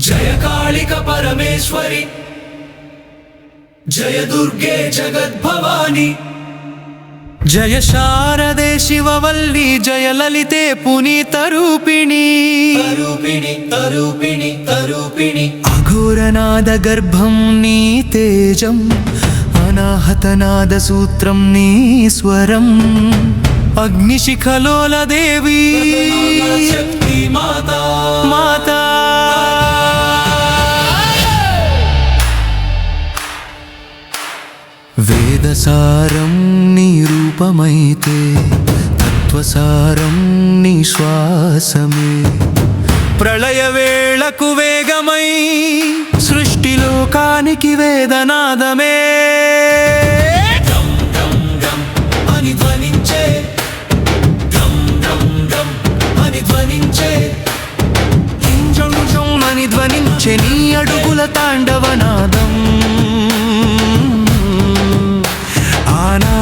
జయ కాళిక పరమేశ్వరి జయ దుర్గే జగద్భవాని జయ శారదే శివవల్లి జయ లలితే పునీత రూపిణి తరూపిణి తరూపిణి తరూపిణి. అఘోరనాద గర్భం నీ తేజం అనాహతనాద సూత్రం నీ స్వరం అగ్నిశిఖలోల దేవి. శక్తి వేదసారం నీ రూపమైతే తత్వసారం నీ శ్వాసమే ప్రళయ వేళకు వేగమై సృష్టిలోకానికి వేదనాదమే. అని ధ్వనించే అని ధ్వనించే అని ధ్వనించే నీ అడుగుల తాండవనాదం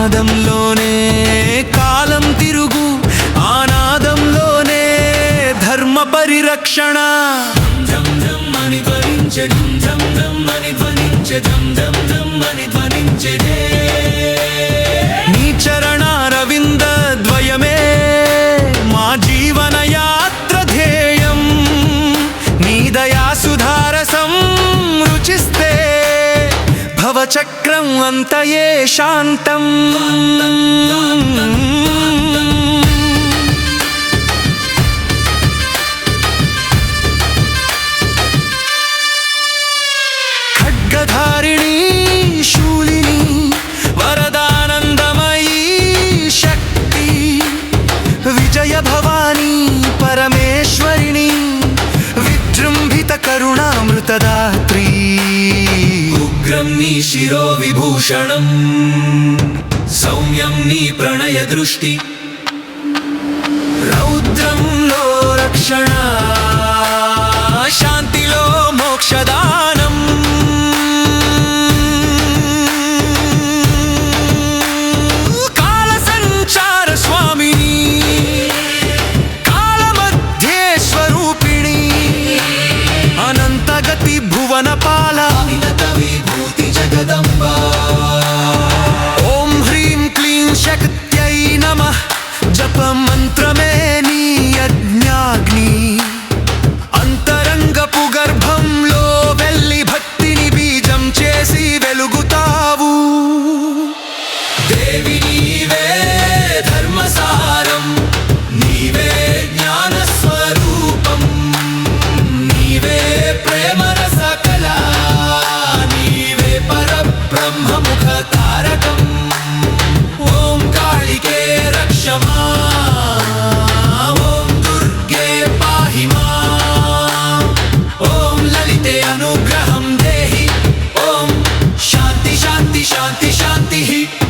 ఆనాదంలోనే కాలం తిరుగు ఆనాదంలోనే ధర్మ పరిరక్షణ. జం జం అని ధ్వనించే జం జం జం అని ధ్వనించే జం జం జం అని ధ్వనించే చక్రం అంతయే శాంతం. ఉగ్రం నీ శిరో విభూషణం నమ జప మంత్రమే నీ యజ్ఞాగ్ని. అనుగ్రహం దేహి ఓం శాంతి శాంతి శాంతి శాంతి